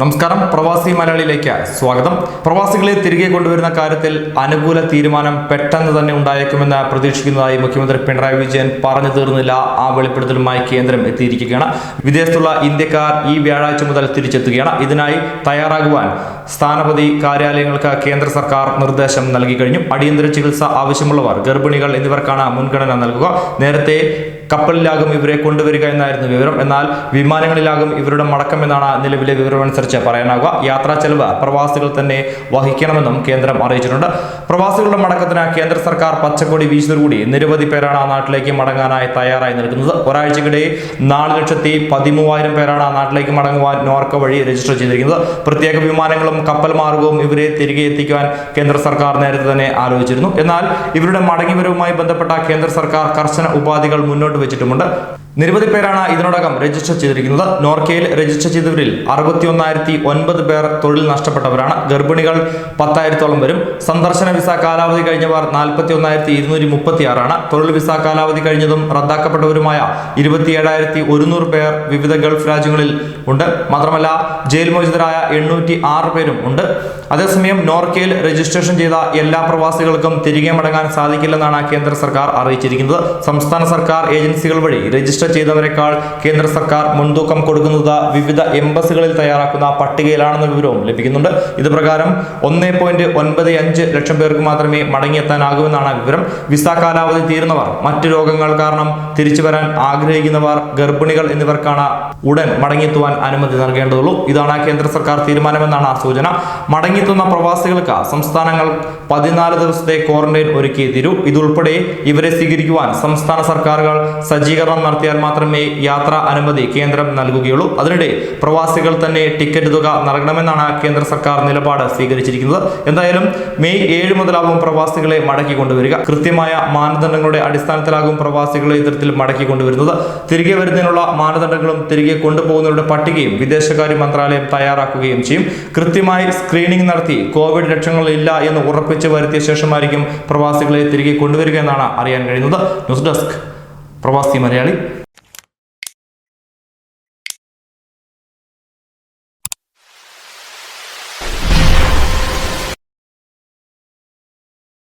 നമസ്കാരം. പ്രവാസി മലയാളിയിലേക്ക് സ്വാഗതം. പ്രവാസികളെ തിരികെ കൊണ്ടുവരുന്ന കാര്യത്തിൽ അനുകൂല തീരുമാനം പെട്ടെന്ന് തന്നെ ഉണ്ടായേക്കുമെന്ന് പ്രതീക്ഷിക്കുന്നതായി മുഖ്യമന്ത്രി പിണറായി വിജയൻ പറഞ്ഞു തീർന്നില്ല. ആ വെളിപ്പെടുത്തലുമായി കേന്ദ്രം എത്തിയിരിക്കുകയാണ്. വിദേശത്തുള്ള ഇന്ത്യക്കാർ ഈ വ്യാഴാഴ്ച മുതൽ തിരിച്ചെത്തുകയാണ്. ഇതിനായി തയ്യാറാകുവാൻ സ്ഥാനപതി കാര്യാലയങ്ങൾക്ക് കേന്ദ്ര സർക്കാർ നിർദ്ദേശം നൽകി കഴിഞ്ഞു. അടിയന്തര ചികിത്സ ആവശ്യമുള്ളവർ ഗർഭിണികൾ എന്നിവർക്കാണ് മുൻഗണന നൽകുക. നേരത്തെ കപ്പലിലാകും ഇവരെ കൊണ്ടുവരിക എന്നായിരുന്നു വിവരം. എന്നാൽ വിമാനങ്ങളിലാകും ഇവരുടെ മടക്കം എന്നാണ് നിലവിലെ വിവരമനുസരിച്ച് പറയാനാവുക. യാത്രാ ചെലവ് പ്രവാസികൾ തന്നെ വഹിക്കണമെന്നും കേന്ദ്രം അറിയിച്ചിട്ടുണ്ട്. പ്രവാസികളുടെ മടക്കത്തിന് കേന്ദ്ര സർക്കാർ പച്ചക്കൊടി വീശിയതോടുകൂടി നിരവധി പേരാണ് ആ നാട്ടിലേക്ക് മടങ്ങാനായി തയ്യാറായി നിൽക്കുന്നത്. ഒരാഴ്ചക്കിടെ നാല് ലക്ഷത്തി പതിമൂവായിരം പേരാണ് ആ നാട്ടിലേക്ക് മടങ്ങുവാൻ നോർക്ക വഴി രജിസ്റ്റർ ചെയ്തിരിക്കുന്നത്. പ്രത്യേക വിമാനങ്ങളും കപ്പൽ മാർഗവും ഇവരെ തിരികെ എത്തിക്കുവാൻ കേന്ദ്ര സർക്കാർ നേരത്തെ തന്നെ ആലോചിച്ചിരുന്നു. എന്നാൽ ഇവരുടെ മടങ്ങിവരവുമായി ബന്ധപ്പെട്ട കേന്ദ്ര സർക്കാർ കർശന ഉപാധികൾ മുന്നോട്ട് വെച്ചിട്ടുമുണ്ട്. നിരവധി പേരാണ് ഇതിനോടകം രജിസ്റ്റർ ചെയ്തിരിക്കുന്നത്. നോർക്കയിൽ രജിസ്റ്റർ ചെയ്തവരിൽ അറുപത്തി ഒന്നായിരത്തി ഒൻപത് പേർ തൊഴിൽ നഷ്ടപ്പെട്ടവരാണ്. ഗർഭിണികൾ പത്തായിരത്തോളം വരും. സന്ദർശന വിസ കാലാവധി കഴിഞ്ഞവർ നാൽപ്പത്തി ഒന്നായിരത്തി ഇരുന്നൂറ്റി മുപ്പത്തി ആറാണ് തൊഴിൽ വിസ കാലാവധി കഴിഞ്ഞതും റദ്ദാക്കപ്പെട്ടവരുമായ ഇരുപത്തി ഏഴായിരത്തി ഒരുന്നൂറ് പേർ വിവിധ ഗൾഫ് രാജ്യങ്ങളിൽ ഉണ്ട്. മാത്രമല്ല ജയിൽ മോചിതരായ എണ്ണൂറ്റി ആറ് പേരും ഉണ്ട്. അതേസമയം നോർക്കയിൽ രജിസ്ട്രേഷൻ ചെയ്ത എല്ലാ പ്രവാസികൾക്കും തിരികെ മടങ്ങാൻ സാധിക്കില്ലെന്നാണ് കേന്ദ്ര സർക്കാർ അറിയിച്ചിരിക്കുന്നത്. സംസ്ഥാന സർക്കാർ ഏജൻസികൾ വഴി രജിസ്റ്റർ ചെയ്തവരെക്കാൾ കേന്ദ്ര സർക്കാർ മുൻതൂക്കം കൊടുക്കുന്നത് വിവിധ എംബസികളിൽ തയ്യാറാക്കുന്ന പട്ടികയിലാണെന്ന വിവരവും ലഭിക്കുന്നുണ്ട്. ഇത് പ്രകാരം ഒന്നേ പോയിന്റ് ഒൻപത് അഞ്ച് ലക്ഷം പേർക്ക് മാത്രമേ മടങ്ങിയെത്താനാകുമെന്നാണ് വിവരം. വിസ കാലാവധി തീർന്നവർ മറ്റു രോഗങ്ങൾ കാരണം തിരിച്ചു വരാൻ ആഗ്രഹിക്കുന്നവർ ഗർഭിണികൾ എന്നിവർക്കാണ് ഉടൻ മടങ്ങിയെത്തുവാൻ അനുമതി നൽകേണ്ടതുള്ളൂ. ഇതാണ് കേന്ദ്ര സർക്കാർ തീരുമാനമെന്നാണ് സൂചന. മടങ്ങിയെത്തുന്ന പ്രവാസികൾക്ക് സംസ്ഥാനങ്ങൾ പതിനാല് ദിവസത്തെ ക്വാറന്റൈൻ ഒരുക്കി തീരൂ. ഇതുൾപ്പെടെ ഇവരെ സ്വീകരിക്കുവാൻ സംസ്ഥാന സർക്കാരുകൾ സജ്ജീകരണം നടത്തിയാൽ മാത്രമേ യാത്രാ അനുമതി കേന്ദ്രം നൽകുകയുള്ളൂ. അതിനിടെ പ്രവാസികൾ തന്നെ ടിക്കറ്റ് തുക നൽകണമെന്നാണ് കേന്ദ്ര സർക്കാർ നിലപാട് സ്വീകരിച്ചിരിക്കുന്നത്. എന്തായാലും മെയ് ഏഴ് മുതലാകും പ്രവാസികളെ മടക്കി കൊണ്ടുവരിക. കൃത്യമായ മാനദണ്ഡങ്ങളുടെ അടിസ്ഥാനത്തിലാകും പ്രവാസികളെ ഇത്തരത്തിൽ മടക്കി കൊണ്ടുവരുന്നത്. തിരികെ വരുന്നതിനുള്ള മാനദണ്ഡങ്ങളും തിരികെ കൊണ്ടുപോകുന്നവരുടെ പട്ടികയും വിദേശകാര്യ മന്ത്രാലയം തയ്യാറാക്കുകയും ചെയ്യും. കൃത്യമായി സ്ക്രീനിംഗ് നടത്തി കോവിഡ് ലക്ഷണങ്ങളില്ല എന്ന് ഉറപ്പിച്ച് വരുത്തിയ ശേഷമായിരിക്കും പ്രവാസികളെ തിരികെ കൊണ്ടുവരിക എന്നാണ് അറിയാൻ കഴിയുന്നത്. ന്യൂസ് ഡെസ്ക് പ്രവാസി മലയാളി